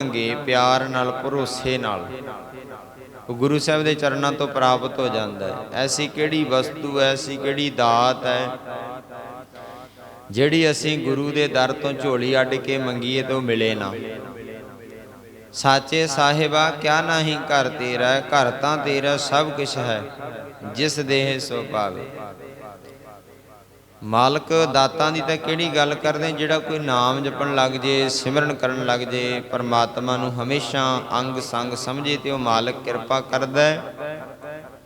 ਮੰਗੇ ਪਿਆਰ ਨਾਲ, ਭਰੋਸੇ ਨਾਲ। ਗੁਰੂ ਸਾਹਿਬ ਦੇ ਚਰਨਾਂ ਤੋਂ ਪ੍ਰਾਪਤ ਹੋ ਜਾਂਦਾ ਹੈ। ਐਸੀ ਕਿਹੜੀ ਵਸਤੂ ਐਸੀ ਕਿਹੜੀ ਦਾਤ ਹੈ, ਜਿਹੜੀ ਅਸੀਂ ਗੁਰੂ ਦੇ ਦਰ ਤੋਂ ਝੋਲੀ ਅੱਡ ਕੇ ਮੰਗੀਏ ਤੋਂ ਮਿਲੇ ਨਾ। ਸਾਚੇ ਸਾਹਿਬਾ, ਕਿਆ ਨਹੀਂ ਘਰ ਤੇਰਾ ਘਰ ਤਾਂ ਤੇਰਾ, ਸਭ ਕੁਝ ਹੈ। ਜਿਸ ਦੇਹ ਸੋ ਪਾਵੇ ਮਾਲਕ ਦਾਤਾਂ ਦੀ ਤਾਂ ਕਿਹੜੀ ਗੱਲ ਕਰਦੇ? ਜਿਹੜਾ ਕੋਈ ਨਾਮ ਜਪਣ ਲੱਗ ਜੇ, ਸਿਮਰਨ ਕਰਨ ਲੱਗ ਜੇ, ਪਰਮਾਤਮਾ ਨੂੰ ਹਮੇਸ਼ਾ ਅੰਗ ਸੰਗ ਸਮਝੇ ਤੇ ਉਹ ਮਾਲਕ ਕਿਰਪਾ ਕਰਦਾ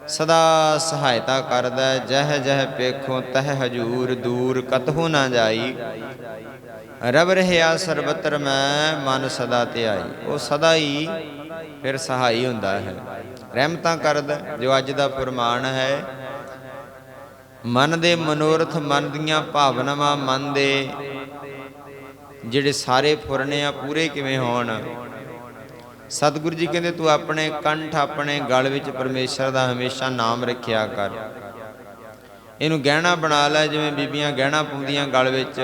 ਸਦਾ ਸਹਾਇਤਾ ਕਰਦਾ ਹੈ। ਜਹ ਜਹ ਪੇਖੋ ਤਹ ਹਜੂਰ ਦੂਰ ਕਤਹੂ ਨਾ ਜਾਈ। ਰਬ ਰਹਿਆ ਸਰਬਤਰ ਮੈਂ, ਮਨ ਸਦਾ ਧਿਆਈ। ਉਹ ਸਦਾ ਹੀ ਫਿਰ ਸਹਾਈ ਹੁੰਦਾ ਹੈ। ਰਹਿਮਤਾਂ ਕਰਦਾ ਜੋ ਅੱਜ ਦਾ ਫਰਮਾਨ ਹੈ ਮਨ ਦੇ ਮਨੋਰਥ ਮਨ ਦੀਆਂ ਭਾਵਨਾਵਾਂ ਮਨ ਦੇ ਜਿਹੜੇ ਸਾਰੇ ਫੁਰਨੇ ਆ, ਪੂਰੇ ਕਿਵੇਂ ਹੋਣ? ਸਤਿਗੁਰੂ ਜੀ ਕਹਿੰਦੇ, ਤੂੰ ਆਪਣੇ ਕੰਠ, ਆਪਣੇ ਗਲ ਵਿੱਚ ਪਰਮੇਸ਼ਰ ਦਾ ਹਮੇਸ਼ਾ ਨਾਮ ਰੱਖਿਆ ਕਰ। ਇਹਨੂੰ ਗਹਿਣਾ ਬਣਾ ਲੈ, ਜਿਵੇਂ ਬੀਬੀਆਂ ਗਹਿਣਾ ਪਾਉਂਦੀਆਂ ਗਲ ਵਿੱਚ।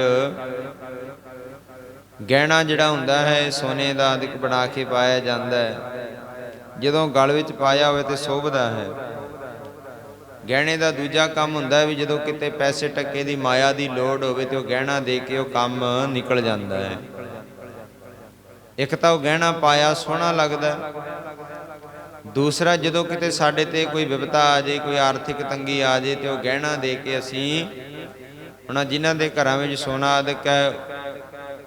ਗਹਿਣਾ ਜਿਹੜਾ ਹੁੰਦਾ ਹੈ ਸੋਨੇ ਦਾ ਅਧਿਕ ਬਣਾ ਕੇ ਪਾਇਆ ਜਾਂਦਾ ਹੈ। ਜਦੋਂ ਗਲ ਵਿੱਚ ਪਾਇਆ ਹੋਵੇ ਤੇ ਸ਼ੋਭਦਾ ਹੈ। ਗਹਿਣੇ ਦਾ ਦੂਜਾ ਕੰਮ ਹੁੰਦਾ ਵੀ ਜਦੋਂ ਕਿਤੇ ਪੈਸੇ ਟੱਕੇ ਦੀ ਮਾਇਆ ਦੀ ਲੋੜ ਹੋਵੇ ਤੇ ਉਹ ਗਹਿਣਾ ਦੇ ਕੇ ਉਹ ਕੰਮ ਨਿਕਲ ਜਾਂਦਾ ਹੈ। ਇੱਕ ਤਾਂ ਉਹ ਗਹਿਣਾ ਪਾਇਆ, ਸੋਹਣਾ ਲੱਗਦਾ। ਦੂਸਰਾ, ਜਦੋਂ ਕਿਤੇ ਸਾਡੇ ਤੇ ਕੋਈ ਵਿਪਤਾ ਆ ਜਾਏ, ਕੋਈ ਆਰਥਿਕ ਤੰਗੀ ਆ ਜਾਏ ਤੇ ਉਹ ਗਹਿਣਾ ਦੇ ਕੇ ਅਸੀਂ ਉਹਨਾਂ ਜਿਨ੍ਹਾਂ ਦੇ ਘਰਾਂ ਵਿੱਚ ਸੋਨਾ ਆਦਿਕ ਹੈ,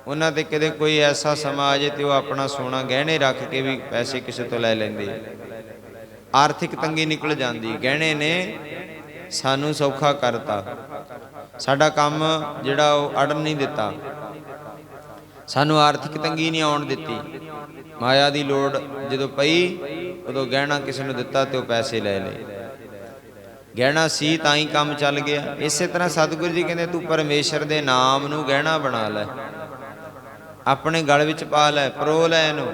ਉਹਨਾਂ ਤੇ ਕਿਤੇ ਕੋਈ ਐਸਾ ਸਮਾਂ ਆ ਜਾਏ ਤੇ ਉਹ ਆਪਣਾ ਸੋਨਾ ਗਹਿਣੇ ਰੱਖ ਕੇ ਵੀ ਪੈਸੇ ਕਿਸੇ ਤੋਂ ਲੈ ਲੈਂਦੇ। ਆਰਥਿਕ ਤੰਗੀ ਨਿਕਲ ਜਾਂਦੀ। ਗਹਿਣੇ ਨੇ ਸਾਨੂੰ ਸੌਖਾ ਕਰਤਾ। ਸਾਡਾ ਕੰਮ ਜਿਹੜਾ ਉਹ ਅੜਨ ਨਹੀਂ ਦਿੱਤਾ। ਸਾਨੂੰ ਆਰਥਿਕ ਤੰਗੀ ਨਹੀਂ ਆਉਣ ਦਿੱਤੀ। ਮਾਇਆ ਦੀ ਲੋੜ ਜਦੋਂ ਪਈ, ਉਦੋਂ ਗਹਿਣਾ ਕਿਸੇ ਨੂੰ ਦਿੱਤਾ ਤੇ ਉਹ ਪੈਸੇ ਲੈ ਲਏ। ਗਹਿਣਾ ਸੀ ਤਾਂ ਹੀ ਕੰਮ ਚੱਲ ਗਿਆ। ਇਸੇ ਤਰ੍ਹਾਂ ਸਤਿਗੁਰੂ ਜੀ ਕਹਿੰਦੇ, ਤੂੰ ਪਰਮੇਸ਼ਰ ਦੇ ਨਾਮ ਨੂੰ ਗਹਿਣਾ ਬਣਾ ਲੈ। ਆਪਣੇ ਗਲ ਵਿੱਚ ਪਾ ਲੈ ਪਰੋ ਲੈ ਇਹਨੂੰ।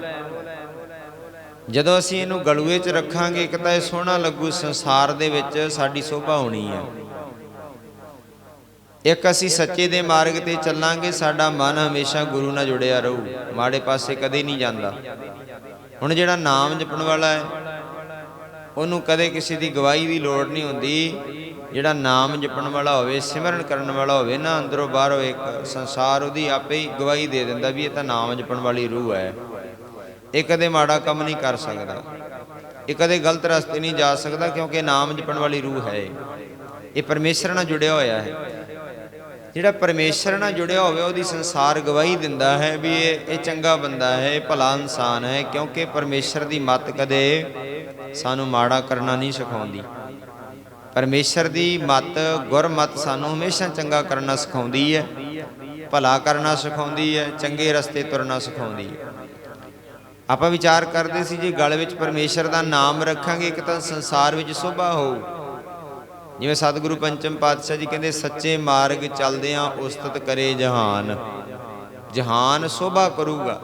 ਜਦੋਂ ਅਸੀਂ ਇਹਨੂੰ ਗਲੂਏ 'ਚ ਰੱਖਾਂਗੇ, ਇੱਕ ਤਾਂ ਇਹ ਸੋਹਣਾ ਲੱਗੂ, ਸੰਸਾਰ ਦੇ ਵਿੱਚ ਸਾਡੀ ਸ਼ੋਭਾ ਹੋਣੀ ਹੈ ਇੱਕ ਅਸੀਂ ਸੱਚੇ ਦੇ ਮਾਰਗ ਤੇ ਚੱਲਾਂਗੇ, ਸਾਡਾ ਮਨ ਹਮੇਸ਼ਾ ਗੁਰੂ ਨਾਲ ਜੁੜਿਆ ਰਹੂ। ਮਾੜੇ ਪਾਸੇ ਕਦੇ ਨਹੀਂ ਜਾਂਦਾ। ਹੁਣ ਜਿਹੜਾ ਨਾਮ ਜਪਣ ਵਾਲਾ ਹੈ, ਉਹਨੂੰ ਕਦੇ ਕਿਸੇ ਦੀ ਗਵਾਹੀ ਦੀ ਲੋੜ ਨਹੀਂ ਹੁੰਦੀ। ਜਿਹੜਾ ਨਾਮ ਜਪਣ ਵਾਲਾ ਹੋਵੇ, ਸਿਮਰਨ ਕਰਨ ਵਾਲਾ ਹੋਵੇ, ਨਾ ਅੰਦਰੋਂ ਬਾਹਰੋਂ ਇੱਕ ਸੰਸਾਰ ਉਹਦੀ ਆਪੇ ਹੀ ਗਵਾਹੀ ਦੇ ਦਿੰਦਾ ਵੀ ਇਹ ਤਾਂ ਨਾਮ ਜਪਣ ਵਾਲੀ ਰੂਹ ਹੈ। ਇਹ ਕਦੇ ਮਾੜਾ ਕੰਮ ਨਹੀਂ ਕਰ ਸਕਦਾ। ਇਹ ਕਦੇ ਗਲਤ ਰਸਤੇ ਨਹੀਂ ਜਾ ਸਕਦਾ ਕਿਉਂਕਿ ਨਾਮ ਜਪਣ ਵਾਲੀ ਰੂਹ ਹੈ ਇਹ। ਇਹ ਪਰਮੇਸ਼ਰ ਨਾਲ ਜੁੜਿਆ ਹੋਇਆ ਹੈ। ਜਿਹੜਾ ਪਰਮੇਸ਼ਰ ਨਾਲ ਜੁੜਿਆ ਹੋਵੇ, ਉਹਦੀ ਸੰਸਾਰ ਗਵਾਹੀ ਦਿੰਦਾ ਹੈ ਵੀ ਇਹ ਇਹ ਚੰਗਾ ਬੰਦਾ ਹੈ, ਇਹ ਭਲਾ ਇਨਸਾਨ ਹੈ, ਕਿਉਂਕਿ ਪਰਮੇਸ਼ਰ ਦੀ ਮੱਤ ਕਦੇ ਸਾਨੂੰ ਮਾੜਾ ਕਰਨਾ ਨਹੀਂ ਸਿਖਾਉਂਦੀ। ਪਰਮੇਸ਼ਰ ਦੀ ਮੱਤ, ਗੁਰਮਤ ਸਾਨੂੰ ਹਮੇਸ਼ਾ ਚੰਗਾ ਕਰਨਾ ਸਿਖਾਉਂਦੀ ਹੈ, ਭਲਾ ਕਰਨਾ ਸਿਖਾਉਂਦੀ ਹੈ, ਚੰਗੇ ਰਸਤੇ ਤੁਰਨਾ ਸਿਖਾਉਂਦੀ ਹੈ। ਆਪਾਂ ਵਿਚਾਰ ਕਰਦੇ ਸੀ ਜੇ ਗਲ ਵਿੱਚ ਪਰਮੇਸ਼ਰ ਦਾ ਨਾਮ ਰੱਖਾਂਗੇ, ਇੱਕ ਤਾਂ ਸੰਸਾਰ ਵਿੱਚ ਸੋਭਾ ਹੋਊ। ਜਿਵੇਂ ਸਤਿਗੁਰੂ ਪੰਚਮ ਪਾਤਸ਼ਾਹ ਜੀ ਕਹਿੰਦੇ, ਸੱਚੇ ਮਾਰਗ ਚੱਲਦਿਆਂ ਉਸਤਤ ਕਰੇ ਜਹਾਨ। ਜਹਾਨ ਸੋਭਾ ਕਰੂਗਾ।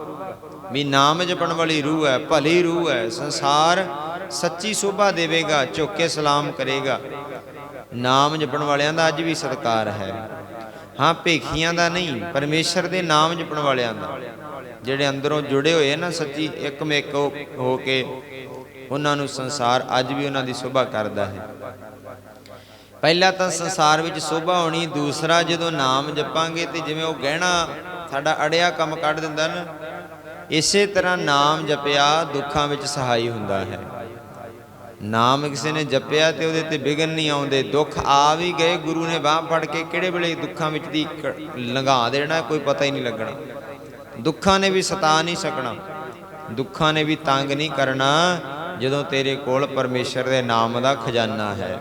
ਵੀ ਨਾਮ ਜਪਣ ਵਾਲੀ ਰੂਹ ਹੈ, ਭਲੀ ਰੂਹ ਹੈ, ਸੰਸਾਰ ਸੱਚੀ ਸੋਭਾ ਦੇਵੇਗਾ ਝੁੱਕ ਕੇ ਸਲਾਮ ਕਰੇਗਾ। ਨਾਮ ਜਪਣ ਵਾਲਿਆਂ ਦਾ ਅੱਜ ਵੀ ਸਤਿਕਾਰ ਹੈ। ਹਾਂ, ਭੇਖੀਆਂ ਦਾ ਨਹੀਂ, ਪਰਮੇਸ਼ਰ ਦੇ ਨਾਮ ਜਪਣ ਵਾਲਿਆਂ ਦਾ। ਜਿਹੜੇ ਅੰਦਰੋਂ ਜੁੜੇ ਹੋਏ ਨਾ ਸੱਚੀ ਇੱਕਮੇਕ ਹੋ ਹੋ ਕੇ, ਉਹਨਾਂ ਨੂੰ ਸੰਸਾਰ ਅੱਜ ਵੀ ਉਹਨਾਂ ਦੀ ਸੋਭਾ ਕਰਦਾ ਹੈ। ਪਹਿਲਾ ਤਾਂ ਸੰਸਾਰ ਵਿੱਚ ਸੋਭਾ ਹੋਣੀ, ਦੂਸਰਾ ਜਦੋਂ ਨਾਮ ਜਪਾਂਗੇ ਤੇ ਜਿਵੇਂ ਉਹ ਗਹਿਣਾ ਸਾਡਾ ਅੜਿਆ ਕੰਮ ਕੱਢ ਦਿੰਦਾ ਨਾ, ਇਸੇ ਤਰ੍ਹਾਂ ਨਾਮ ਜਪਿਆ ਦੁੱਖਾਂ ਵਿੱਚ ਸਹਾਈ ਹੁੰਦਾ ਹੈ। ਨਾਮ ਕਿਸੇ ਨੇ ਜਪਿਆ ਤੇ ਉਹਦੇ ਤੇ ਵਿਗਨ ਨਹੀਂ ਆਉਂਦੇ, ਦੁੱਖ ਆ ਵੀ ਗਏ, ਗੁਰੂ ਨੇ ਬਾਹ ਫੜ ਕੇ ਕਿਹੜੇ ਵੇਲੇ ਦੁੱਖਾਂ ਵਿੱਚ ਦੀ ਕ- ਲੰਘਾ ਦੇਣਾ, ਕੋਈ ਪਤਾ ਹੀ ਨਹੀਂ ਲੱਗਣਾ। ਦੁੱਖਾਂ ਨੇ ਵੀ ਸਤਾ ਨਹੀਂ ਸਕਣਾ। ਦੁੱਖਾਂ ਨੇ ਵੀ ਤੰਗ ਨਹੀਂ ਕਰਨਾ ਜਦੋਂ ਤੇਰੇ ਕੋਲ ਪਰਮੇਸ਼ਰ ਦੇ ਨਾਮ ਦਾ ਖਜ਼ਾਨਾ ਹੈ।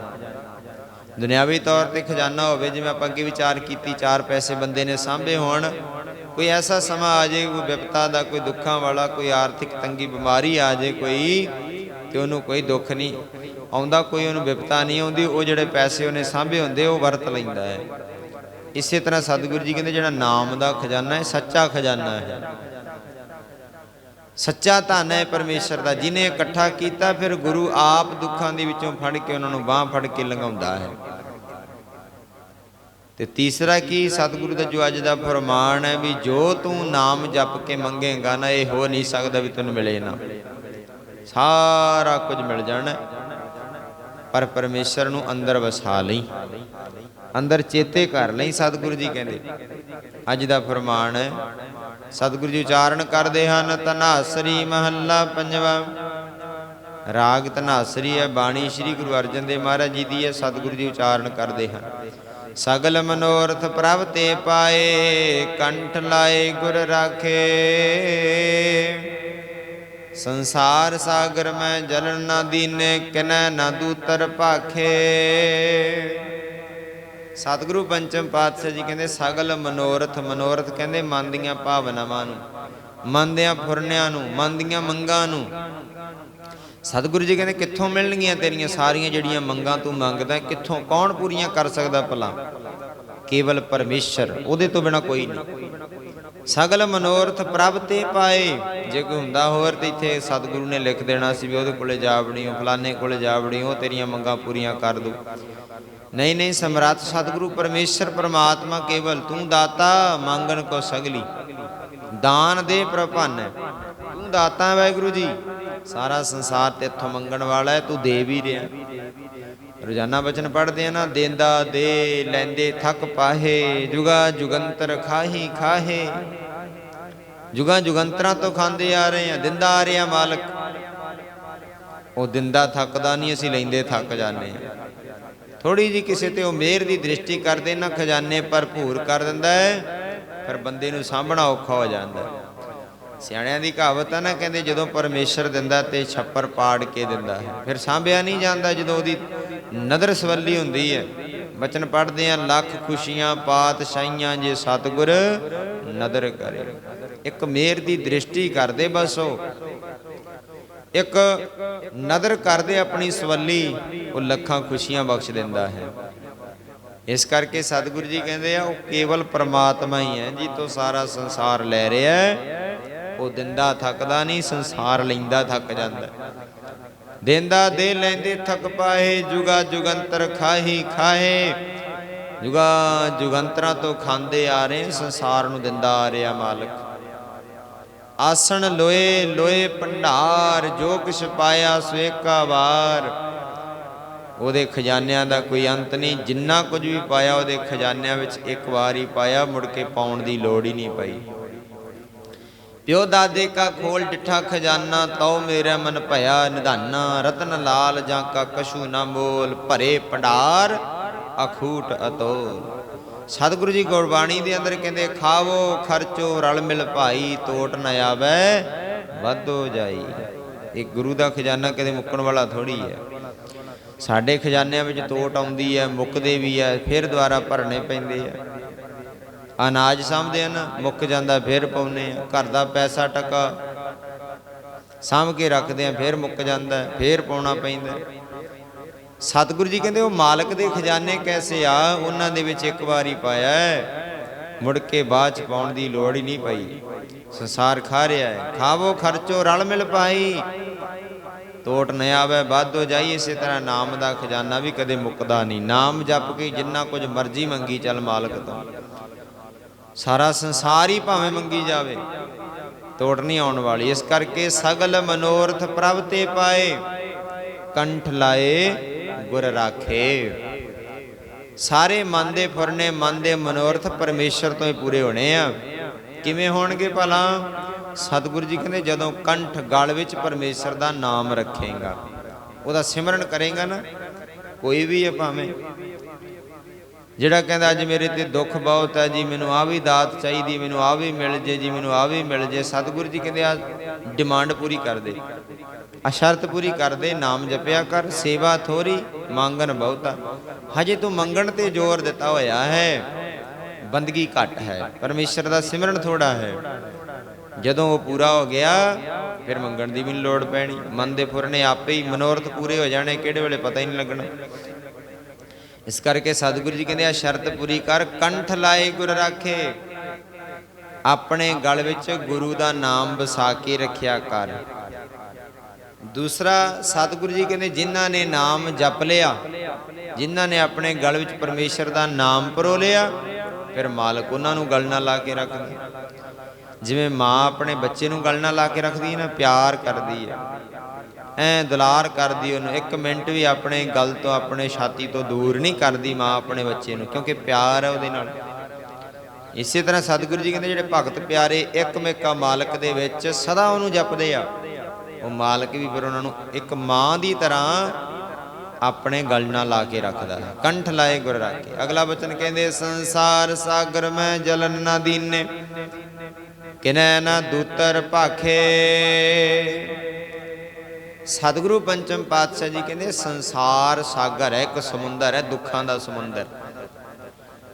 ਦੁਨਿਆਵੀ ਤੌਰ ਤੇ ਖਜ਼ਾਨਾ ਹੋਵੇ, ਜਿਵੇਂ ਆਪਾਂ ਅੱਗੇ ਵਿਚਾਰ ਕੀਤੀ, ਚਾਰ ਪੈਸੇ ਬੰਦੇ ਨੇ ਸਾਂਭੇ ਹੋਣ, ਕੋਈ ਐਸਾ ਸਮਾਂ ਆ ਜਾਏ ਕੋਈ ਵਿਪਤਾ ਦਾ, ਕੋਈ ਦੁੱਖਾਂ ਵਾਲਾ, ਕੋਈ ਆਰਥਿਕ ਤੰਗੀ, ਬਿਮਾਰੀ ਆ ਜਾਏ ਕੋਈ, ਤੇ ਉਹਨੂੰ ਕੋਈ ਦੁੱਖ ਨਹੀਂ। ਆਉਂਦਾ ਕੋਈ, ਉਹਨੂੰ ਵਿਪਤਾ ਨਹੀਂ ਆਉਂਦੀ, ਉਹ ਜਿਹੜੇ ਪੈਸੇ ਉਹਨੇ ਸਾਂਭੇ ਹੁੰਦੇ, ਉਹ ਵਰਤ ਲੈਂਦਾ ਹੈ। ਇਸੇ ਤਰ੍ਹਾਂ ਸਤਿਗੁਰੂ ਜੀ ਕਹਿੰਦੇ ਜਿਹੜਾ ਨਾਮ ਦਾ ਖਜ਼ਾਨਾ ਹੈ, ਸੱਚਾ ਖਜ਼ਾਨਾ ਹੈ। ਸੱਚਾ ਧਨ ਹੈ ਪਰਮੇਸ਼ਰ ਦਾ ਜਿਨੇ ਇਕੱਠਾ ਕੀਤਾ, ਫਿਰ ਗੁਰੂ ਆਪ ਦੁੱਖਾਂ ਦੇ ਵਿੱਚੋਂ ਫੜ ਕੇ ਉਹਨਾਂ ਨੂੰ ਬਾਹ ਫੜ ਕੇ ਲੰਘਾਉਂਦਾ ਹੈ। ਤੇ ਤੀਸਰਾ ਕੀ, ਸਤਿਗੁਰੂ ਦਾ ਜੋ ਅੱਜ ਦਾ ਫਰਮਾਨ ਹੈ ਵੀ ਜੋ ਤੂੰ ਨਾਮ ਜਪ ਕੇ ਮੰਗੇਗਾ ਨਾ, ਇਹ ਹੋ ਨਹੀਂ ਸਕਦਾ ਵੀ ਤੈਨੂੰ ਮਿਲੇ ਨਾ। ਸਾਰਾ ਕੁਝ ਮਿਲ ਜਾਣਾ। ਪਰ ਪਰਮੇਸ਼ਰ ਨੂੰ ਅੰਦਰ ਵਸਾ ਲਈ। ਅੰਦਰ ਚੇਤੇ ਕਰ ਲਈ, ਸਤਿਗੁਰੂ ਜੀ ਕਹਿੰਦੇ। ਅੱਜ ਦਾ ਫਰਮਾਨ ਹੈ, ਸਤਿਗੁਰੂ ਜੀ ਉਚਾਰਨ ਕਰਦੇ ਹਨ ਤਨਾਸਰੀ ਮਹੱਲਾ ਪੰਜਵਾਂ। ਰਾਗ ਤਨਾਸਰੀ ਹੈ, ਬਾਣੀ ਸ੍ਰੀ ਗੁਰੂ ਅਰਜਨ ਦੇਵ ਮਹਾਰਾਜ ਜੀ ਦੀ ਹੈ, ਸਤਿਗੁਰੂ ਜੀ ਉਚਾਰਨ ਕਰਦੇ ਹਨ। ਸਗਲ ਮਨੋਰਥ ਪ੍ਰਭ ਤੇ ਪਾਏ, ਕੰਠ ਲਾਏ ਗੁਰ ਰਾਖੇ। ਸੰਸਾਰ ਸਾਗਰ ਮੈਂ ਜਲਨ ਨਾ ਦੀਨੇ, ਕਿਨੈ ਨਾ ਦੂਤਰ ਭਾਖੇ। ਸਤਿਗੁਰੂ ਪੰਚਮ ਪਾਤਸ਼ਾਹ ਜੀ ਕਹਿੰਦੇ, ਸਗਲ ਮਨੋਰਥ ਮਨੋਰਥ ਕਹਿੰਦੇ ਮਨ ਦੀਆਂ ਭਾਵਨਾਵਾਂ ਨੂੰ, ਮਨ ਦੀਆਂ ਫੁਰਨਿਆਂ ਨੂੰ, ਮਨ ਦੀਆਂ ਮੰਗਾਂ ਨੂੰ। ਸਤਿਗੁਰੂ ਜੀ ਕਹਿੰਦੇ, ਕਿੱਥੋਂ ਮਿਲਣਗੀਆਂ ਤੇਰੀਆਂ ਸਾਰੀਆਂ ਜਿਹੜੀਆਂ ਮੰਗਾਂ ਤੂੰ ਮੰਗਦਾ, ਕਿੱਥੋਂ ਕੌਣ ਪੂਰੀਆਂ ਕਰ ਸਕਦਾ ਭਲਾ? ਕੇਵਲ ਪਰਮੇਸ਼ਰ, ਉਹਦੇ ਤੋਂ ਬਿਨਾ ਕੋਈ ਨਹੀਂ। ਸਗਲ ਮਨੋਰਥ ਪ੍ਰਭ ਤੇ ਪਾਏ। ਜੇ ਕੋਈ ਹੁੰਦਾ ਹੋਰ ਤੇ ਇੱਥੇ ਸਤਿਗੁਰੂ ਨੇ ਲਿਖ ਦੇਣਾ ਸੀ ਵੀ ਉਹਦੇ ਕੋਲੇ ਜਾ ਵੜੀ ਉਹ ਫਲਾਣੇ ਕੋਲੇ ਜਾ ਵੜੀ ਉਹ ਤੇਰੀਆਂ ਮੰਗਾਂ ਪੂਰੀਆਂ ਕਰ ਦੂ। ਨਹੀਂ ਨਹੀਂ, ਸਮਰੱਥ ਸਤਿਗੁਰੂ ਪਰਮੇਸ਼ਰ, ਪ੍ਰਮਾਤਮਾ ਕੇਵਲ ਤੂੰ ਦਾਤਾ, ਮੰਗਣ ਕੋ ਸਗਲੀ। ਦਾਨ ਦੇ ਪ੍ਰਭਨ ਹੈ। ਤੂੰ ਦਾਤਾ ਹੈ ਵਾਹਿਗੁਰੂ ਜੀ। ਸਾਰਾ ਸੰਸਾਰ ਤੇਥੋਂ ਮੰਗਣ ਵਾਲਾ ਹੈ, ਤੂੰ ਦੇ ਵੀ ਰਿਹਾ। ਰੋਜ਼ਾਨਾ ਬਚਨ ਪੜ੍ਹਦੇ ਆ ਨਾ, ਦੇਂਦਾ ਦੇ, ਲੈਂਦੇ ਥੱਕ ਪਾਹੇ, ਜੁਗਾ ਜੁਗੰਤਰ ਖਾਹੀ ਖਾਹੇ। ਜੁਗਾ ਜੁਗੰਤਰਾਂ ਤੋਂ ਖਾਂਦੇ ਆ ਰਹੇ ਆ, ਦਿੰਦਾ ਆ ਰਿਹਾ ਮਾਲਕ। ਉਹ ਦਿੰਦਾ ਥੱਕਦਾ ਨਹੀਂ, ਅਸੀਂ ਲੈਂਦੇ ਥੱਕ ਜਾਂਦੇ ਆ। ਥੋੜੀ ਜੀ ਕਿਸੇ ਤੇ ਉਹ ਮਿਹਰ ਦੀ ਦ੍ਰਿਸ਼ਟੀ ਕਰਦੇ ਨਾ, ਖਜ਼ਾਨੇ ਭਰਪੂਰ ਕਰ ਦਿੰਦਾ ਹੈ ਪਰ ਬੰਦੇ ਨੂੰ ਸਾਂਭਣਾ ਔਖਾ ਹੋ ਜਾਂਦਾ ਸਿਆਣਿਆਂ ਦੀ ਕਹਾਵਤ ਆ ਨਾ, ਕਹਿੰਦੇ ਜਦੋਂ ਪਰਮੇਸ਼ਰ ਦਿੰਦਾ ਤੇ ਛੱਪਰ ਪਾੜ ਕੇ ਦਿੰਦਾ ਹੈ, ਫਿਰ ਸਾਂਭਿਆ ਨਹੀਂ ਜਾਂਦਾ ਜਦੋਂ ਉਹਦੀ ਨਦਰ ਸਵੱਲੀ ਹੁੰਦੀ ਹੈ। ਬਚਨ ਪੜ੍ਹਦੇ ਆ ਲੱਖ ਖੁਸ਼ੀਆਂ, ਪਾਤਸ਼ਾਹੀਆਂ ਜੇ ਸਤਿਗੁਰ ਨਦਰ ਕਰੇ। ਇੱਕ ਮੇਰ ਦੀ ਦ੍ਰਿਸ਼ਟੀ ਕਰਦੇ ਬਸ ਉਹ। ਇੱਕ ਨਦਰ ਕਰਦੇ ਆਪਣੀ ਸਵੱਲੀ, ਉਹ ਲੱਖਾਂ ਖੁਸ਼ੀਆਂ ਬਖਸ਼ ਦਿੰਦਾ ਹੈ। ਇਸ ਕਰਕੇ ਸਤਿਗੁਰੂ ਜੀ ਕਹਿੰਦੇ ਆ, ਉਹ ਕੇਵਲ ਪ੍ਰਮਾਤਮਾ ਹੀ ਹੈ ਜੀ ਤੋਂ ਸਾਰਾ ਸੰਸਾਰ ਲੈ ਰਿਹਾ ਉਹ ਦਿੰਦਾ ਥੱਕਦਾ ਨਹੀਂ, ਸੰਸਾਰ ਲੈਂਦਾ ਥੱਕ ਜਾਂਦਾ ਦਿੰਦਾ ਦੇ ਲੈਂਦੇ ਥੱਕ ਪਾਏ, ਜੁਗਾ ਜੁਗੰਤਰ ਖਾਹੀ ਖਾਹੇ ਜੁਗਾ ਜੁਗੰਤਰਾਂ ਤੋਂ ਖਾਂਦੇ ਆ ਰਹੇ, ਸੰਸਾਰ ਨੂੰ ਦਿੰਦਾ ਆ ਰਿਹਾ ਮਾਲਕ। ਆਸਣ ਲੋਏ ਲੋਏ ਭੰਡਾਰ, ਜੋ ਕਿਛ ਪਾਇਆ ਸਵੇਕਾ ਵਾਰ ਉਹਦੇ ਖਜ਼ਾਨਿਆਂ ਦਾ ਕੋਈ ਅੰਤ ਨਹੀਂ, ਜਿੰਨਾ ਕੁਝ ਵੀ ਪਾਇਆ ਉਹਦੇ ਖਜ਼ਾਨਿਆਂ ਵਿੱਚ ਇੱਕ ਵਾਰ ਹੀ ਪਾਇਆ, ਮੁੜ ਕੇ ਪਾਉਣ ਦੀ ਲੋੜ ਹੀ ਨਹੀਂ ਪਈ। ਪਿਓ ਦਾਦੇ ਕਾ ਖੋਲ ਡਿਠਾ ਖਜ਼ਾਨਾ, ਤਉ ਮੇਰਾ ਮਨ ਭਇਆ ਨਿਧਾਨਾ। ਰਤਨ ਲਾਲ ਜਾਂ ਕਾ ਕਛੂ ਨਾ ਮੋਲ ਭਰੇ ਭੰਡਾਰ, ਅਖੂਟ ਅਤੋਲ। ਸਤਿਗੁਰੂ ਜੀ ਗੁਰਬਾਣੀ ਦੇ ਅੰਦਰ ਕਹਿੰਦੇ, ਖਾਵੋ, ਖਰਚੋ, ਰਲ ਮਿਲ ਭਾਈ ਟੋਟ ਨ ਆਵੇ, ਵਾਧੋ ਜਾਈ। ਇਹ ਗੁਰੂ ਦਾ ਖਜ਼ਾਨਾ ਕਦੇ ਮੁੱਕਣ ਵਾਲਾ ਥੋੜੀ ਹੈ। ਸਾਡੇ ਖਜ਼ਾਨਿਆਂ ਵਿੱਚ ਤੋਟ ਆਉਂਦੀ ਹੈ, ਮੁੱਕਦੇ ਵੀ ਹੈ, ਫਿਰ ਦੁਬਾਰਾ ਭਰਨੇ ਪੈਂਦੇ ਆ। ਅਨਾਜ ਸਾਂਭਦੇ ਹਨ, ਮੁੱਕ ਜਾਂਦਾ ਫਿਰ ਪਾਉਨੇ ਆ ਘਰ ਦਾ ਪੈਸਾ ਟਕਾ ਸਾਂਭ ਕੇ ਰੱਖਦੇ ਆ ਫਿਰ ਮੁੱਕ ਜਾਂਦਾ, ਫਿਰ ਪਾਉਣਾ ਪੈਂਦਾ ਸਤਿਗੁਰੂ ਜੀ ਕਹਿੰਦੇ, ਉਹ ਮਾਲਕ ਦੇ ਖਜ਼ਾਨੇ ਕੈਸੇ ਆ? ਉਹਨਾਂ ਦੇ ਵਿੱਚ ਇੱਕ ਵਾਰੀ ਪਾਇਆ ਮੁੜ ਕੇ ਬਾਅਦ ਚ ਪਾਉਣ ਦੀ ਲੋੜ ਹੀ ਨਹੀਂ ਪਈ। ਸੰਸਾਰ ਖਾ ਰਿਹਾ ਹੈ। ਖਾਵੋ, ਖਰਚੋ, ਰਲ ਮਿਲ ਪਾਈ। ਟੋਟ ਨ ਆਵੇ, ਵਾਧੋ ਜਾਈ। ਇਸੇ ਤਰ੍ਹਾਂ ਨਾਮ ਦਾ ਖਜ਼ਾਨਾ ਵੀ ਕਦੇ ਮੁੱਕਦਾ ਨਹੀਂ। ਨਾਮ ਜਪ ਕੇ ਜਿੰਨਾ ਕੁਝ ਮਰਜ਼ੀ ਮੰਗੀ ਚੱਲ ਮਾਲਕ ਤੋਂ। ਸਾਰਾ ਸੰਸਾਰ ਹੀ ਭਾਵੇਂ ਮੰਗੀ ਜਾਵੇ। ਤੋੜ ਨਹੀਂ ਆਉਣ ਵਾਲੀ। ਇਸ ਕਰਕੇ ਸਗਲ ਮਨੋਰਥ ਪ੍ਰਭ ਤੇ ਪਾਏ। ਕੰਠ ਲਾਏ, ਗੁਰ ਰਾਖੇ। ਸਾਰੇ ਮਨ ਦੇ ਫੁਰਨੇ, ਮਨ ਦੇ ਮਨੋਰਥ ਪਰਮੇਸ਼ਰ ਤੋਂ ਹੀ ਪੂਰੇ ਹੋਣੇ ਆ। ਕਿਵੇਂ ਹੋਣਗੇ ਭਲਾ? ਸਤਿਗੁਰੂ ਜੀ ਕਹਿੰਦੇ, ਜਦੋਂ ਕੰਠ ਗਲ ਵਿੱਚ ਪਰਮੇਸ਼ਰ ਦਾ ਨਾਮ ਰੱਖੇਗਾ, ਉਹਦਾ ਸਿਮਰਨ ਕਰੇਗਾ ਨਾ। ਕੋਈ ਵੀ ਹੈ ਭਾਵੇਂ। ਜਿਹੜਾ ਕਹਿੰਦਾ ਅੱਜ ਮੇਰੇ ਤੇ ਦੁੱਖ ਬਹੁਤ ਹੈ ਜੀ, ਮੈਨੂੰ ਆ ਵੀ ਦਾਤ ਚਾਹੀਦੀ, ਮੈਨੂੰ ਆ ਵੀ ਮਿਲ ਜੇ ਜੀ, ਮੈਨੂੰ ਆ ਵੀ ਮਿਲ ਜੇ। ਸਤਿਗੁਰੂ ਜੀ ਕਹਿੰਦੇ ਆ, ਡਿਮਾਂਡ ਪੂਰੀ ਕਰ ਦੇ। ਆ ਸ਼ਰਤ ਪੂਰੀ ਕਰ ਦੇ, ਨਾਮ ਜਪਿਆ ਕਰ, ਸੇਵਾ ਥੋੜੀ ਮੰਗਣ ਬਹੁਤਾ। ਹਜੇ ਤੂੰ ਮੰਗਣ ਤੇ ਜ਼ੋਰ ਦਿੱਤਾ ਹੋਇਆ ਹੈ। ਬੰਦਗੀ ਘੱਟ ਹੈ, ਪਰਮੇਸ਼ਰ ਦਾ ਸਿਮਰਨ ਥੋੜਾ ਹੈ। ਜਦੋਂ ਉਹ ਪੂਰਾ ਹੋ ਗਿਆ, ਫਿਰ ਮੰਗਣ ਦੀ ਵੀ ਨਹੀਂ ਲੋੜ ਪੈਣੀ। ਮਨ ਦੇ ਫੁਰਨੇ ਆਪੇ ਹੀ ਮਨੋਰਥ ਪੂਰੇ ਹੋ ਜਾਣੇ, ਕਿਹੜੇ ਵੇਲੇ ਪਤਾ ਹੀ ਨਹੀਂ ਲੱਗਣਾ। ਇਸ ਕਰਕੇ ਸਤਿਗੁਰੂ ਜੀ ਕਹਿੰਦੇ ਆ, ਸ਼ਰਤ ਪੂਰੀ ਕਰ, ਕੰਠ ਲਾਏ ਗੁਰ ਰਾਖੇ। ਆਪਣੇ ਗਲ ਵਿੱਚ ਗੁਰੂ ਦਾ ਨਾਮ ਵਸਾ ਕੇ ਰੱਖਿਆ ਕਰ। ਦੂਸਰਾ, ਸਤਿਗੁਰੂ ਜੀ ਕਹਿੰਦੇ, ਜਿਨ੍ਹਾਂ ਨੇ ਨਾਮ ਜਪ ਲਿਆ, ਜਿਨ੍ਹਾਂ ਨੇ ਆਪਣੇ ਗਲ ਵਿੱਚ ਪਰਮੇਸ਼ਰ ਦਾ ਨਾਮ ਪਰੋ ਲਿਆ, ਫਿਰ ਮਾਲਕ ਉਹਨਾਂ ਨੂੰ ਗਲ ਨਾਲ ਲਾ ਕੇ ਰੱਖਦਾ ਜਿਵੇਂ ਮਾਂ ਆਪਣੇ ਬੱਚੇ ਨੂੰ ਗਲ ਨਾਲ ਲਾ ਕੇ ਰੱਖਦੀ ਹੈ ਨਾ, ਪਿਆਰ ਕਰਦੀ ਹੈ। ਐ ਦੁਲਾਰ ਕਰਦੀ, ਉਹਨੂੰ ਇੱਕ ਮਿੰਟ ਵੀ ਆਪਣੇ ਗਲ ਤੋਂ, ਆਪਣੇ ਛਾਤੀ ਤੋਂ ਦੂਰ ਨਹੀਂ ਕਰਦੀ ਮਾਂ ਆਪਣੇ ਬੱਚੇ ਨੂੰ, ਕਿਉਂਕਿ ਪਿਆਰ ਹੈ ਉਹਦੇ ਨਾਲ। ਇਸੇ ਤਰ੍ਹਾਂ ਸਤਿਗੁਰੂ ਜੀ ਕਹਿੰਦੇ, ਜਿਹੜੇ ਭਗਤ ਪਿਆਰੇ ਇੱਕ ਮੇਕਾ ਮਾਲਕ ਦੇ ਵਿੱਚ ਸਦਾ ਉਹਨੂੰ ਜਪਦੇ ਆ। ਉਹ ਮਾਲਕ ਵੀ ਫਿਰ ਉਹਨਾਂ ਨੂੰ ਇੱਕ ਮਾਂ ਦੀ ਤਰ੍ਹਾਂ ਆਪਣੇ ਗਲ ਨਾਲ ਲਾ ਕੇ ਰੱਖਦਾ ਹੈ। ਕੰਠ ਲਾਏ ਗੁਰ ਰਾਖੇ ਅਗਲਾ ਬਚਨ ਕਹਿੰਦੇ, ਸੰਸਾਰ ਸਾਗਰ ਮੈਂ ਜਲਨ ਨਾ ਦੀਨੇ, ਕਿਨੈ ਨਾ ਦੂਤਰ ਭਾਖੇ। ਸਤਿਗੁਰੂ ਪੰਚਮ ਪਾਤਸ਼ਾਹ ਜੀ ਕਹਿੰਦੇ, ਸੰਸਾਰ ਸਾਗਰ ਹੈ, ਇੱਕ ਸਮੁੰਦਰ ਹੈ, ਦੁੱਖਾਂ ਦਾ ਸਮੁੰਦਰ।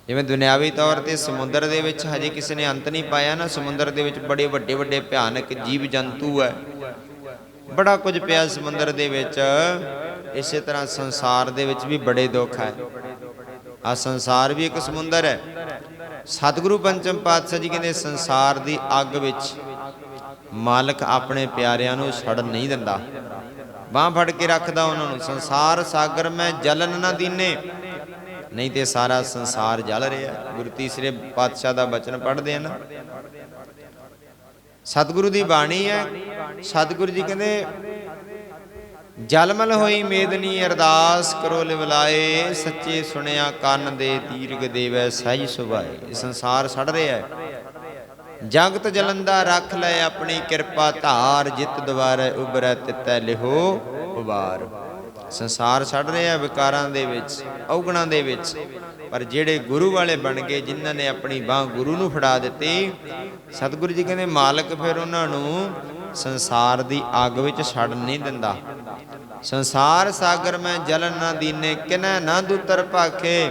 ਜਿਵੇਂ ਦੁਨਿਆਵੀ ਤੌਰ ਤੇ ਸਮੁੰਦਰ ਦੇ ਵਿੱਚ ਹਜੇ ਕਿਸੇ ਨੇ ਅੰਤ ਨਹੀਂ ਪਾਇਆ ਨਾ, ਸਮੁੰਦਰ ਦੇ ਵਿੱਚ ਬੜੇ ਵੱਡੇ ਵੱਡੇ ਭਿਆਨਕ ਜੀਵ ਜੰਤੂ ਹੈ। ਬੜਾ ਕੁਝ ਪਿਆ ਸਮੁੰਦਰ ਦੇ ਵਿੱਚ। ਇਸੇ ਤਰ੍ਹਾਂ ਸੰਸਾਰ ਦੇ ਵਿੱਚ ਵੀ ਬੜੇ ਦੁੱਖ ਹੈ। ਆ ਸੰਸਾਰ ਵੀ ਇੱਕ ਸਮੁੰਦਰ ਹੈ। ਸਤਿਗੁਰੂ ਪੰਚਮ ਪਾਤਸ਼ਾਹ ਜੀ ਕਹਿੰਦੇ, ਸੰਸਾਰ ਦੀ ਅੱਗ ਵਿੱਚ ਮਾਲਕ ਆਪਣੇ ਪਿਆਰਿਆਂ ਨੂੰ ਸੜਨ ਨਹੀਂ ਦਿੰਦਾ। ਬਾਹ ਫੜ ਕੇ ਰੱਖਦਾ ਉਹਨਾਂ ਨੂੰ। ਸੰਸਾਰ ਸਾਗਰ ਮੈਂ ਜਲਨ ਨਾ ਦੀਨੇ। ਨਹੀਂ ਤੇ ਸਾਰਾ ਸੰਸਾਰ ਜਲ ਰਿਹਾ। ਗੁਰੂ ਤੀਸਰੇ ਪਾਤਸ਼ਾਹ ਦਾ ਬਚਨ ਪੜ੍ਹਦੇ ਆ ਨਾ। ਸਤਿਗੁਰੂ ਦੀ ਬਾਣੀ ਹੈ। ਸਤਿਗੁਰੂ ਜੀ ਕਹਿੰਦੇ, ਜਲਮਲ ਹੋਈ ਮੇਦਨੀ ਅਰਦਾਸ ਕਰੋ ਲਿਵਲਾਏ, ਸੱਚੇ ਸੁਣਿਆ ਕੰਨ ਦੇ ਤੀਰਗ ਦੇਵੈ ਸਹਿਜ ਸੁਭਾਏ। ਇਹ ਸੰਸਾਰ ਸੜ ਰਿਹਾ ਹੈ। ਜਗਤ ਜਲੰਦਾ ਰੱਖ ਲੈ ਆਪਣੀ ਕਿਰਪਾ, ਧਾਰ ਜਿਤ ਦੁਆਰੇ ਉਬਰੈ ਤਿਤੈ ਲਿਹੋ ਉਬਾਰ। ਸੰਸਾਰ ਛੱਡ ਰਿਹਾ ਵਿਕਾਰਾਂ ਦੇ ਵਿੱਚ, ਔਗਣਾਂ ਦੇ ਵਿੱਚ, ਪਰ ਜਿਹੜੇ ਗੁਰੂ ਵਾਲੇ ਬਣ ਗਏ, ਜਿਨ੍ਹਾਂ ਨੇ ਆਪਣੀ ਬਾਹ ਗੁਰੂ ਨੂੰ ਫੜਾ ਦਿੱਤੀ, ਸਤਿਗੁਰੂ ਜੀ ਕਹਿੰਦੇ, ਮਾਲਕ ਫਿਰ ਉਹਨਾਂ ਨੂੰ ਸੰਸਾਰ ਦੀ ਅੱਗ ਵਿੱਚ ਛੱਡ ਨਹੀਂ ਦਿੰਦਾ। ਸੰਸਾਰ ਸਾਗਰ ਮੈਂ ਜਲਨ ਨਾ ਦੀਨੇ, ਕਿਨੈ ਨਾ ਦੁਤਰ ਭਾਖੇ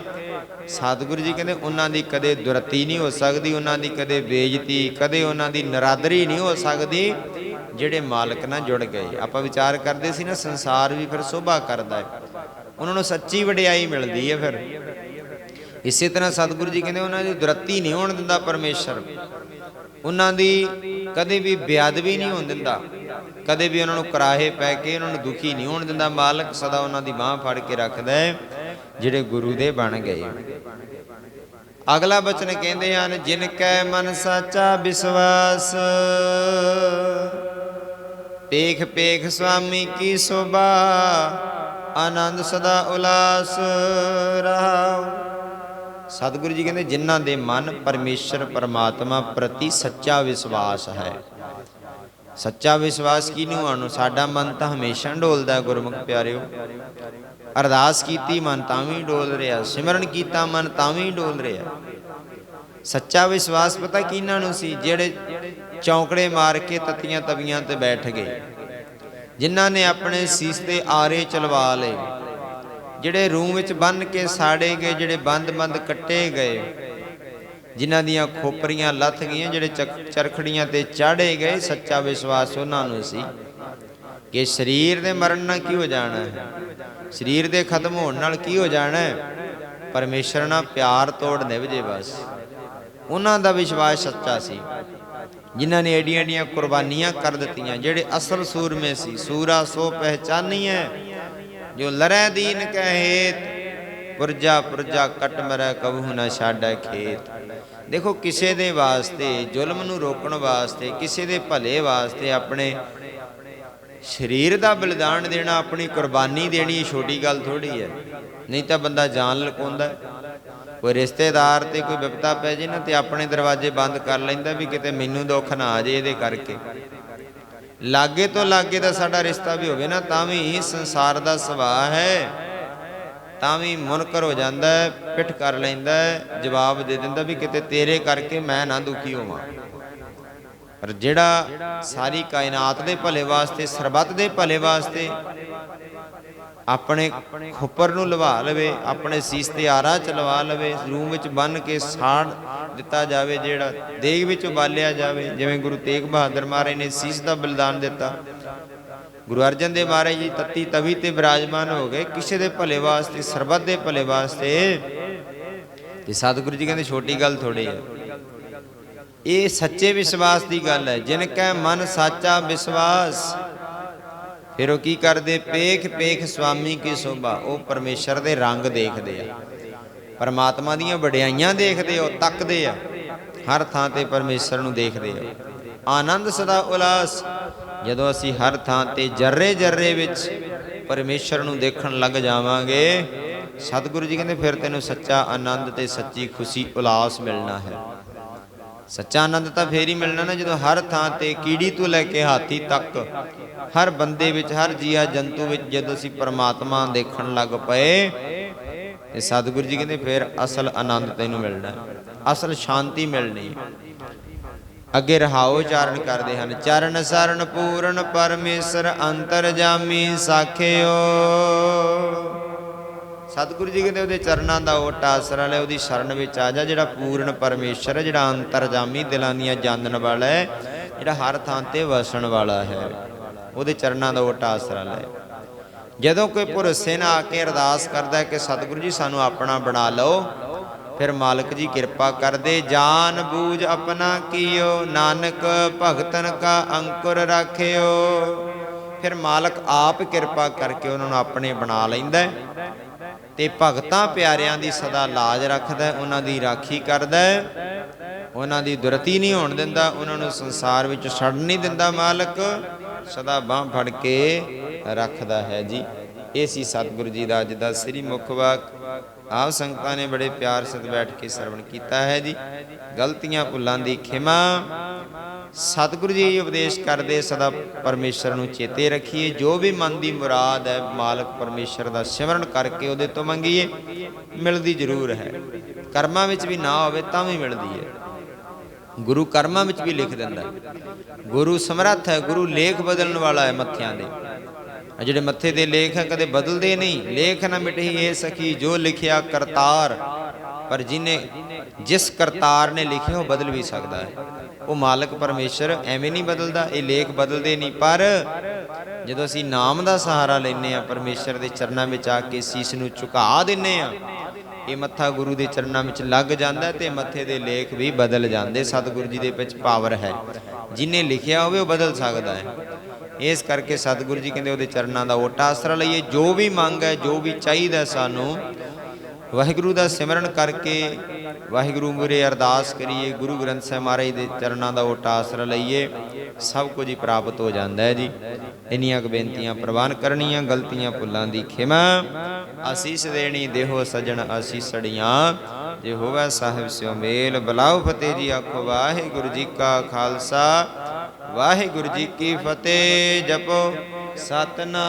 ਸਤਿਗੁਰੂ ਜੀ ਕਹਿੰਦੇ ਉਹਨਾਂ ਦੀ ਕਦੇ ਦੁਰਤੀ ਨਹੀਂ ਹੋ ਸਕਦੀ, ਉਹਨਾਂ ਦੀ ਕਦੇ ਬੇਇੱਜ਼ਤੀ, ਕਦੇ ਉਹਨਾਂ ਦੀ ਨਰਾਦਰੀ ਨਹੀਂ ਹੋ ਸਕਦੀ, ਜਿਹੜੇ ਮਾਲਕ ਨਾਲ ਜੁੜ ਗਏ। ਆਪਾਂ ਵਿਚਾਰ ਕਰਦੇ ਸੀ ਨਾ, ਸੰਸਾਰ ਵੀ ਫਿਰ ਸੋਭਾ ਕਰਦਾ ਹੈ। ਉਹਨਾਂ ਨੂੰ ਸੱਚੀ ਵਡਿਆਈ ਮਿਲਦੀ ਹੈ ਫਿਰ। ਇਸੇ ਤਰ੍ਹਾਂ ਸਤਿਗੁਰੂ ਜੀ ਕਹਿੰਦੇ ਉਹਨਾਂ ਦੀ ਦੁਰਤੀ ਨਹੀਂ ਹੋਣ ਦਿੰਦਾ ਪਰਮੇਸ਼ਰ। ਉਹਨਾਂ ਦੀ ਕਦੇ ਵੀ ਬੇਅਦਬੀ ਨਹੀਂ ਹੋਣ ਦਿੰਦਾ। ਕਦੇ ਵੀ ਉਹਨਾਂ ਨੂੰ ਕਰਾਹੇ ਪੈ ਕੇ ਉਹਨਾਂ ਨੂੰ ਦੁਖੀ ਨਹੀਂ ਹੋਣ ਦਿੰਦਾ ਮਾਲਕ, ਸਦਾ ਉਹਨਾਂ ਦੀ ਬਾਹ ਫੜ ਕੇ ਰੱਖਦਾ ਹੈ। ਜਿਹੜੇ ਗੁਰੂ ਦੇ ਬਣ ਗਏ। ਅਗਲਾ ਬਚਨ ਕਹਿੰਦੇ ਹਨ, ਜਿਨ ਕੈ ਮਨ ਸਾਚਾ ਵਿਸ਼ਵਾਸ, ਪੇਖ ਪੇਖ ਸੁਆਮੀ ਕੀ ਸੋਭਾ, ਆਨੰਦ ਸਦਾ ਉਲਾਸ ਰਹਾਉ। ਸਤਿਗੁਰੂ ਜੀ ਕਹਿੰਦੇ, ਜਿਨ੍ਹਾਂ ਦੇ ਮਨ ਪਰਮੇਸ਼ਰ, ਪਰਮਾਤਮਾ ਪ੍ਰਤੀ ਸੱਚਾ ਵਿਸ਼ਵਾਸ ਹੈ। ਸੱਚਾ ਵਿਸ਼ਵਾਸ ਕਿਹਨੂੰ ਆਣੋ? ਸਾਡਾ ਮਨ ਤਾਂ ਹਮੇਸ਼ਾ ਡੋਲਦਾ ਗੁਰਮੁਖ ਪਿਆਰਿਓ। ਅਰਦਾਸ ਕੀਤੀ ਮਨ ਤਾਂ ਵੀ ਡੋਲ ਰਿਹਾ, ਸਿਮਰਨ ਕੀਤਾ ਮਨ ਤਾਂ ਵੀ ਡੋਲ ਰਿਹਾ। ਸੱਚਾ ਵਿਸ਼ਵਾਸ ਪਤਾ ਕਿਹਨਾਂ ਨੂੰ ਸੀ? ਜਿਹੜੇ ਚੌਂਕੜੇ ਮਾਰ ਕੇ ਤਤੀਆਂ ਤਵੀਆਂ ਤੇ ਬੈਠ ਗਏ। ਜਿਨ੍ਹਾਂ ਨੇ ਆਪਣੇ ਸੀਸ ਤੇ ਆਰੇ ਚਲਵਾ ਲਏ। ਜਿਹੜੇ ਰੂਮ ਵਿੱਚ ਬੰਨ ਕੇ ਸਾੜੇ ਗਏ, ਜਿਹੜੇ ਬੰਦ-ਬੰਦ ਕੱਟੇ ਗਏ। ਜਿਨ੍ਹਾਂ ਦੀਆਂ ਖੋਪਰੀਆਂ ਲੱਥ ਗਈਆਂ, ਜਿਹੜੇ ਚੱਕ- ਚਰਖੜੀਆਂ ਤੇ ਚਾੜੇ ਗਏ, ਸੱਚਾ ਵਿਸ਼ਵਾਸ ਉਹਨਾਂ ਨੂੰ ਸੀ ਕਿ ਸਰੀਰ ਦੇ ਮਰਨ ਨਾਲ ਕੀ ਹੋ ਜਾਣਾ ਹੈ? ਸਰੀਰ ਦੇ ਖਤਮ ਹੋਣ ਨਾਲ ਕੀ ਹੋ ਜਾਣਾ ਹੈ? ਪਰਮੇਸ਼ਰ ਨਾਲ ਪਿਆਰ ਤੋੜ ਨਿਭਜੇ ਬਸ। ਉਹਨਾਂ ਦਾ ਵਿਸ਼ਵਾਸ ਸੱਚਾ ਸੀ। ਜਿਨ੍ਹਾਂ ਨੇ ਏਡੀਆਂ ਏਡੀਆਂ ਕੁਰਬਾਨੀਆਂ ਕਰ ਦਿੱਤੀਆਂ, ਜਿਹੜੇ ਅਸਲ ਸੂਰਮੇ ਸੀ। ਸੂਰਾ ਸੋ ਪਹਿਚਾਨੀ ਹੈ, ਜੋ ਲਰੈ ਦੀਨ ਕਹੇਤ ਪੁਰਜਾ ਪੁਰਜਾ ਕਟ ਮਰੈ ਕਬੂ ਨਾ ਛਾੜੈ ਖੇਤ। ਦੇਖੋ, ਕਿਸੇ ਦੇ ਵਾਸਤੇ ਜ਼ੁਲਮ ਨੂੰ ਰੋਕਣ ਵਾਸਤੇ, ਕਿਸੇ ਦੇ ਭਲੇ ਵਾਸਤੇ ਆਪਣੇ ਸਰੀਰ ਦਾ ਬਲੀਦਾਨ ਦੇਣਾ, ਆਪਣੀ ਕੁਰਬਾਨੀ ਦੇਣੀ ਛੋਟੀ ਗੱਲ ਥੋੜੀ ਹੈ। ਨਹੀਂ ਤਾਂ ਬੰਦਾ ਜਾਨ ਲਕਾਉਂਦਾ ਕੋਈ ਰਿਸ਼ਤੇਦਾਰ ਤੇ ਕੋਈ ਵਿਪਤਾ ਪੈ ਜੇ ਨਾ ਤੇ ਆਪਣੇ ਦਰਵਾਜ਼ੇ ਬੰਦ ਕਰ ਲੈਂਦਾ ਵੀ ਕਿਤੇ ਮੈਨੂੰ ਦੁੱਖ ਨਾ ਆ ਜੇ ਇਹਦੇ ਕਰਕੇ। ਲਾਗੇ ਤੋਂ ਲਾਗੇ ਦਾ ਸਾਡਾ ਰਿਸ਼ਤਾ ਵੀ ਹੋਵੇ ਨਾ, ਤਾਂ ਵੀ ਸੰਸਾਰ ਦਾ ਸੁਭਾਅ ਹੈ। ਤਾਂ ਵੀ ਮੁਨਕਰ ਹੋ ਜਾਂਦਾ ਹੈ, ਪਿੱਠ ਕਰ ਲੈਂਦਾ ਹੈ, ਜਵਾਬ ਦੇ ਦਿੰਦਾ ਵੀ ਕਿਤੇ ਤੇਰੇ ਕਰਕੇ ਮੈਂ ਨਾ ਦੁਖੀ ਹੋਵਾਂ। ਪਰ ਜਿਹੜਾ ਸਾਰੀ ਕਾਇਨਾਤ ਦੇ ਭਲੇ ਵਾਸਤੇ, ਸਰਬੱਤ ਦੇ ਭਲੇ ਵਾਸਤੇ ਆਪਣੇ ਖੁੱਪਰ ਨੂੰ ਲਵਾ ਲਵੇ, ਆਪਣੇ ਸੀਸ ਤੇ ਆਰਾ ਚਲਵਾ ਲਵੇ, ਰੂਮ ਵਿੱਚ ਬੰਨ ਕੇ ਸਾੜ ਦਿੱਤਾ ਜਾਵੇ, ਜਿਹੜਾ ਦੇਗ ਵਿੱਚ ਉਬਾਲਿਆ ਜਾਵੇ, ਜਿਵੇਂ ਗੁਰੂ ਤੇਗ ਬਹਾਦਰ ਮਹਾਰਾਜ ਨੇ ਸੀਸ ਦਾ ਬਲਿਦਾਨ ਦਿੱਤਾ। ਗੁਰੂ ਅਰਜਨ ਦੇਵ ਮਹਾਰਾਜ ਜੀ ਤਤੀ ਤਵੀ ਤੇ ਬਿਰਾਜਮਾਨ ਹੋ ਗਏ। ਕਿਸੇ ਦੇ ਭਲੇ ਵਾਸਤੇ, ਸਰਬੱਤ ਦੇ ਭਲੇ ਵਾਸਤੇ। ਤੇ ਸਤਿਗੁਰੂ ਜੀ ਕਹਿੰਦੇ, ਛੋਟੀ ਗੱਲ ਥੋੜੀ ਹੈ। ਇਹ ਸੱਚੇ ਵਿਸ਼ਵਾਸ ਦੀ ਗੱਲ ਹੈ। ਜਿਨ ਕੈ ਮਨ ਸਾਚਾ ਵਿਸ਼ਵਾਸ, ਫਿਰ ਉਹ ਕੀ ਕਰਦੇ? ਪੇਖ ਪੇਖ ਸੁਆਮੀ ਕੀ ਸੋਭਾ? ਉਹ ਪਰਮੇਸ਼ਰ ਦੇ ਰੰਗ ਦੇਖਦੇ ਆ। ਪਰਮਾਤਮਾ ਦੀਆਂ ਵਡਿਆਈਆਂ ਦੇਖਦੇ ਆ, ਉਹ ਤੱਕਦੇ ਆ। ਹਰ ਥਾਂ ਤੇ ਪਰਮੇਸ਼ਰ ਨੂੰ ਦੇਖਦੇ ਆ। ਆਨੰਦ ਸਦਾ ਉਲਾਸ। ਜਦੋਂ ਅਸੀਂ ਹਰ ਥਾਂ ਤੇ ਜਰਰੇ ਜਰਰੇ ਵਿੱਚ ਪਰਮੇਸ਼ਰ ਨੂੰ ਦੇਖਣ ਲੱਗ ਜਾਵਾਂਗੇ, ਸਤਿਗੁਰੂ ਜੀ ਕਹਿੰਦੇ, ਫਿਰ ਤੈਨੂੰ ਸੱਚਾ ਆਨੰਦ ਤੇ ਸੱਚੀ ਖੁਸ਼ੀ, ਉਲਾਸ ਮਿਲਣਾ ਹੈ। ਸੱਚਾ ਆਨੰਦ ਤਾਂ ਫੇਰ ਹੀ ਮਿਲਣਾ ਨਾ, ਜਦੋਂ ਹਰ ਥਾਂ ਤੇ ਕੀੜੀ ਤੋਂ ਲੈ ਕੇ ਹਾਥੀ ਤੱਕ, ਹਰ ਬੰਦੇ ਵਿੱਚ, ਹਰ ਜੀਆ ਜੰਤੂ ਵਿੱਚ ਜਦੋਂ ਅਸੀਂ ਪਰਮਾਤਮਾ ਦੇਖਣ ਲੱਗ ਪਏ, ਤੇ ਸਤਿਗੁਰੂ ਜੀ ਕਹਿੰਦੇ, ਫਿਰ ਅਸਲ ਆਨੰਦ ਤੈਨੂੰ ਮਿਲਣਾ ਅਸਲ ਸ਼ਾਂਤੀ ਮਿਲਣੀ ਅੱਗੇ ਰਹਾਓ ਚਾਰਨ ਕਰਦੇ ਹਨ। ਚਰਨ ਸਰਨ ਪੂਰਨ ਪਰਮੇਸ਼ਰ ਅੰਤਰਜਾਮੀ ਸਾਖਿਓ। ਸਤਿਗੁਰੂ ਜੀ ਕਹਿੰਦੇ ਉਹਦੇ ਚਰਨਾਂ ਦਾ ਓਟ ਆਸਰਾ ਲੈ, ਉਹਦੀ ਸ਼ਰਨ ਵਿੱਚ ਆ ਜਾ। ਜਿਹੜਾ ਪੂਰਨ ਪਰਮੇਸ਼ਰ ਹੈ, ਜਿਹੜਾ ਅੰਤਰਜਾਮੀ ਦਿਲਾਂ ਦੀਆਂ ਜਾਣਨ ਵਾਲਾ ਹੈ, ਜਿਹੜਾ ਹਰ ਥਾਂ ਤੇ ਵਸਣ ਵਾਲਾ ਹੈ, ਉਹਦੇ ਚਰਨਾਂ ਦਾ ਓਟ ਆਸਰਾ ਲੈ। ਜਦੋਂ ਕੋਈ ਭਰੋਸੇ ਨਾਲ ਆ ਕੇ ਅਰਦਾਸ ਕਰਦਾ ਹੈ ਕਿ ਸਤਿਗੁਰੂ ਜੀ ਸਾਨੂੰ ਆਪਣਾ ਬਣਾ ਲਓ ਫਿਰ ਮਾਲਕ ਜੀ ਕਿਰਪਾ ਕਰਦੇ, ਜਾਨ ਬੂਝ ਆਪਣਾ ਕੀਓ, ਨਾਨਕ ਭਗਤਨ ਕਾ ਅੰਕੁਰ ਰਾਖਿਓ। ਫਿਰ ਮਾਲਕ ਆਪ ਕਿਰਪਾ ਕਰਕੇ ਉਹਨਾਂ ਨੂੰ ਆਪਣੇ ਬਣਾ ਲੈਂਦਾ ਹੈ ਤੇ ਭਗਤਾਂ ਪਿਆਰਿਆਂ ਦੀ ਸਦਾ ਲਾਜ ਰੱਖਦਾ ਉਹਨਾਂ ਦੀ ਰਾਖੀ ਕਰਦਾ ਉਹਨਾਂ ਦੀ ਦੁਰਤੀ ਨਹੀਂ ਹੋਣ ਦਿੰਦਾ, ਉਹਨਾਂ ਨੂੰ ਸੰਸਾਰ ਵਿੱਚ ਛੱਡ ਨਹੀਂ ਦਿੰਦਾ ਮਾਲਕ, ਸਦਾ ਬਾਹ ਫੜ ਕੇ ਰੱਖਦਾ ਹੈ ਜੀ। ਇਹ ਸੀ ਸਤਿਗੁਰੂ ਜੀ ਦਾ ਅੱਜ ਦਾ ਸ੍ਰੀ ਮੁਖ ਵਾਕ। ਆਪ ਸੰਗਤਾਂ ਨੇ ਬੜੇ ਪਿਆਰ ਸਤ ਬੈਠ ਕੇ ਸਰਵਣ ਕੀਤਾ ਹੈ ਜੀ। ਗਲਤੀਆਂ, ਭੁੱਲਾਂ ਦੀ ਖਿਮਾ। ਸਤਿਗੁਰੂ ਜੀ ਇਹ ਉਪਦੇਸ਼ ਕਰਦੇ ਸਦਾ ਪਰਮੇਸ਼ਰ ਨੂੰ ਚੇਤੇ ਰੱਖੀਏ। ਜੋ ਵੀ ਮਨ ਦੀ ਮੁਰਾਦ ਹੈ, ਮਾਲਕ ਪਰਮੇਸ਼ਰ ਦਾ ਸਿਮਰਨ ਕਰਕੇ ਉਹਦੇ ਤੋਂ ਮੰਗੀਏ। ਮਿਲਦੀ ਜ਼ਰੂਰ ਹੈ। ਕਰਮਾਂ ਵਿੱਚ ਵੀ ਨਾ ਹੋਵੇ ਤਾਂ ਵੀ ਮਿਲਦੀ ਹੈ। ਗੁਰੂ ਕਰਮਾਂ ਵਿੱਚ ਵੀ ਲਿਖ ਦਿੰਦਾ ਗੁਰੂ ਸਮਰੱਥ ਹੈ, ਗੁਰੂ ਲੇਖ ਬਦਲਣ ਵਾਲਾ ਹੈ ਮੱਥਿਆਂ ਦੇ। ਆ ਜਿਹੜੇ ਮੱਥੇ ਦੇ ਲੇਖ ਹੈ ਕਦੇ ਬਦਲਦੇ ਨਹੀਂ, ਲੇਖ ਨਾ ਮਿਟਹੀ ਇਹ ਸਖੀ ਜੋ ਲਿਖਿਆ ਕਰਤਾਰ। ਪਰ ਜਿਨੇ ਜਿਸ ਕਰਤਾਰ ਨੇ ਲਿਖਿਆ, ਉਹ ਬਦਲ ਵੀ ਸਕਦਾ ਹੈ। ਉਹ ਮਾਲਕ ਪਰਮੇਸ਼ਰ ਐਵੇਂ ਨਹੀਂ ਬਦਲਦਾ, ਇਹ ਲੇਖ ਬਦਲਦੇ ਨਹੀਂ। ਪਰ ਜਦੋਂ ਅਸੀਂ ਨਾਮ ਦਾ ਸਹਾਰਾ ਲੈਨੇ ਆ ਪਰਮੇਸ਼ਰ ਦੇ ਚਰਨਾਂ ਵਿੱਚ ਆ ਕੇ ਸੀਸ ਨੂੰ ਝੁਕਾ ਦਿੰਨੇ ਆ ਇਹ ਮੱਥਾ ਗੁਰੂ ਦੇ ਚਰਨਾਂ ਵਿੱਚ ਲੱਗ ਜਾਂਦਾ ਹੈ ਤੇ ਮੱਥੇ ਦੇ ਲੇਖ ਵੀ ਬਦਲ ਜਾਂਦੇ। ਸਤਿਗੁਰੂ ਜੀ ਦੇ ਵਿੱਚ ਪਾਵਰ ਹੈ। ਜਿਨੇ ਲਿਖਿਆ ਹੋਵੇ, ਉਹ ਬਦਲ ਸਕਦਾ ਹੈ। ਇਸ ਕਰਕੇ ਸਤਿਗੁਰੂ ਜੀ ਕਹਿੰਦੇ ਉਹਦੇ ਚਰਨਾਂ ਦਾ ਓਟਾ ਆਸਰਾ ਲਈਏ। ਜੋ ਵੀ ਮੰਗ ਹੈ, ਜੋ ਵੀ ਚਾਹੀਦਾ ਸਾਨੂੰ, ਵਾਹਿਗੁਰੂ ਦਾ ਸਿਮਰਨ ਕਰਕੇ ਵਾਹਿਗੁਰੂ ਮੁਰੇ ਅਰਦਾਸ ਕਰੀਏ, ਗੁਰੂ ਗ੍ਰੰਥ ਸਾਹਿਬ ਮਹਾਰਾਜ ਦੇ ਚਰਨਾਂ ਦਾ ਓਟਾ ਆਸਰਾ ਲਈਏ। ਸਭ ਕੁਝ ਹੀ ਪ੍ਰਾਪਤ ਹੋ ਜਾਂਦਾ ਹੈ ਜੀ। ਇੰਨੀਆਂ ਕੁ ਬੇਨਤੀਆਂ ਪ੍ਰਵਾਨ ਕਰਨੀਆਂ, ਗਲਤੀਆਂ ਭੁੱਲਾਂ ਦੀ ਖਿਮਾ। ਆਸੀਸ ਦੇਣੀ ਦੇਹੋ ਸਜਣ ਆਸੀਸੜੀਆਂ ਜੇ ਹੋਵੇ ਸਾਹਿਬ ਸਿਓ ਮੇਲ, ਬਲਾਉ ਫਤਿਹ ਜੀ ਆਖੋ, ਵਾਹਿਗੁਰੂ ਜੀ ਕਾ ਖਾਲਸਾ। ਵਾਹਿਗੁਰੂ ਜੀ ਕੀ ਫਤਿਹ। ਜਪੋ ਸਤਨਾਮ।